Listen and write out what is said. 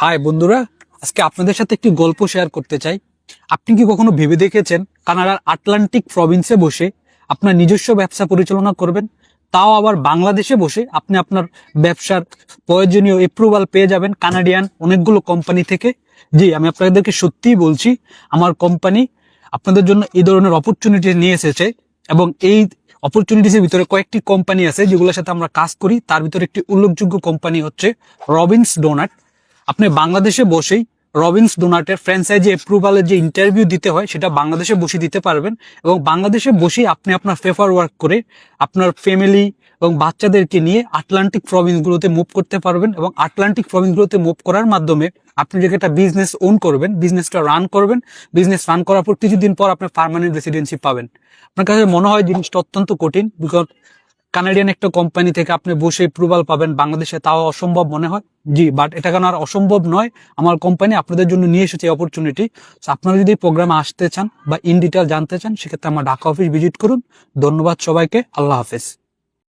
High বন্ধুরা, আজকে আপনাদের সাথে একটি গল্প শেয়ার করতে চাই। আপনি কি কখনো ভেবে দেখেছেন কানাডার আটলান্টিক প্রভিন্সে বসে আপনার নিজস্ব ব্যবসা পরিচালনা করবেন? তাও আবার বাংলাদেশে বসে আপনি আপনার ব্যবসার প্রয়োজনীয় এপ্রুভাল পেয়ে যাবেন কানাডিয়ান অনেকগুলো কোম্পানি থেকে। জি, আমি আপনাদেরকে সত্যিই বলছি, আমার কোম্পানি আপনাদের জন্য এই ধরনের অপরচুনিটি নিয়ে এসেছে এবং এই অপরচুনিটিসের ভিতরে কয়েকটি কোম্পানি আছে যেগুলোর সাথে আমরা কাজ করি। তার ভিতরে একটি উল্লেখযোগ্য কোম্পানি হচ্ছে রবিন্স ডোনাট আপনি বাংলাদেশে বসেই রবিনস ডোনাটের ফ্র্যাঞ্চাইজি অ্যাপ্রুভালের যে ইন্টারভিউ দিতে হয়, সেটা বাংলাদেশে বসে দিতে পারবেন এবং বাংলাদেশে বসেই আপনি আপনার পেপার ওয়ার্ক করে আপনার ফ্যামিলি এবং বাচ্চাদেরকে নিয়ে আটলান্টিক প্রভিন্সগুলোতে মুভ করতে পারবেন এবং আটলান্টিক প্রভিন্সগুলোতে মুভ করার মাধ্যমে আপনি যে একটা বিজনেস ওন করবেন বিজনেসটা রান করবেন বিজনেস রান করার পর কিছুদিন পর আপনি পার্মানেন্ট রেসিডেন্সি পাবেন। আপনার কাছে মনে হয় জিনিসটা অত্যন্ত কঠিন বিকজ কানাডিয়ান একটা কোম্পানি থেকে আপনি বসে প্রুভাল পাবেন, বাংলাদেশে তাও অসম্ভব মনে হয়। জি বাট এটা কেন আর অসম্ভব নয়? আমার কোম্পানি আপনাদের জন্য নিয়ে এসেছে অপরচুনিটি আপনারা যদি প্রোগ্রামে আসতে চান বা ইন ডিটেল জানতে চান, সেক্ষেত্রে আমার ঢাকা অফিস ভিজিট করুন। ধন্যবাদ সবাইকে, আল্লাহ হাফেজ।